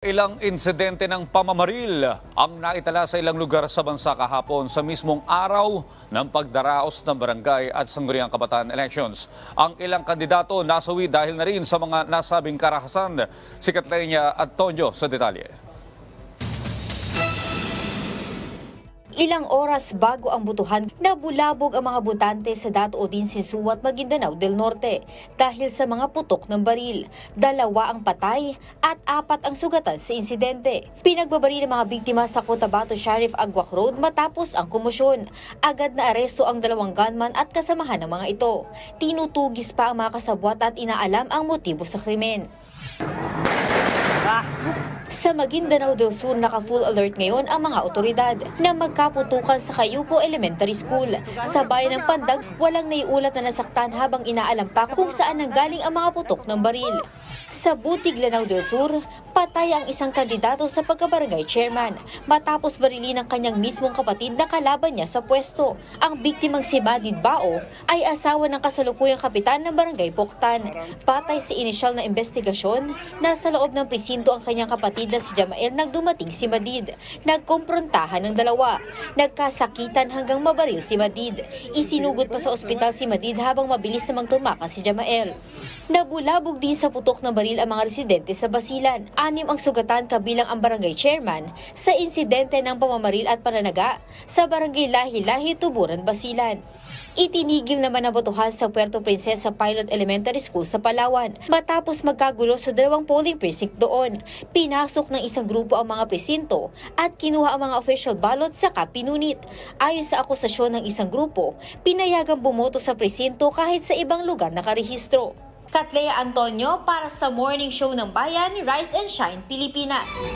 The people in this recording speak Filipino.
Ilang insidente ng pamamaril ang naitala sa ilang lugar sa bansa kahapon sa mismong araw ng pagdaraos ng barangay at sangguniang kabataan elections. Ang ilang kandidato nasawi dahil na rin sa mga nasabing karahasan. Si Katrina Antonio sa detalye. Ilang oras bago ang butuhan, nabulabog ang mga butante sa Dato Odin Sinsuat, Maguindanao del Norte dahil sa mga putok ng baril. Dalawa ang patay at apat ang sugatan sa insidente. Pinagbabaril ng mga biktima sa Cotabato Sheriff Aguac Road matapos ang kumusyon. Agad na aresto ang dalawang gunman at kasamahan ng mga ito. Tinutugis pa ang mga kasabwat at inaalam ang motibo sa krimen. Sa Maguindanao del Sur, naka-full alert ngayon ang mga otoridad na magkaputukan sa Kayupo Elementary School. Sa bayan ng Pandag, walang naiulat na nasaktan habang inaalam pa kung saan nanggaling ang mga putok ng baril. Sa Butig, Lanao del Sur, patay ang isang kandidato sa pagkabarangay chairman matapos barilin ng kanyang mismong kapatid na kalaban niya sa pwesto. Ang biktimang si Madid Bao ay asawa ng kasalukuyang kapitan ng barangay Poktan. Patay sa inisyal na investigasyon, nasa loob ng presinto ang kanyang kapatid na si Jamael nang dumating si Madid. Nagkomprontahan ng dalawa. Nagkasakitan hanggang mabaril si Madid. Isinugod pa sa ospital si Madid habang mabilis namang tumakas si Jamael. Nabulabog din sa putok ng baril ang mga residente sa Basilan. Anim ang sugatan kabilang ang barangay chairman sa insidente ng pamamaril at pananaga sa barangay Lahi-Lahi, Tuburan, Basilan. Itinigil naman ang botohan sa Puerto Princesa Pilot Elementary School sa Palawan matapos magkagulo sa dalawang polling precinct doon. Pinasok ng isang grupo ang mga presinto at kinuha ang mga official ballot sa kapinunit. Ayon sa akusasyon ng isang grupo, pinayagang bumoto sa presinto kahit sa ibang lugar nakarehistro. Katlea Antonio para sa Morning Show ng Bayan, Rise and Shine, Pilipinas.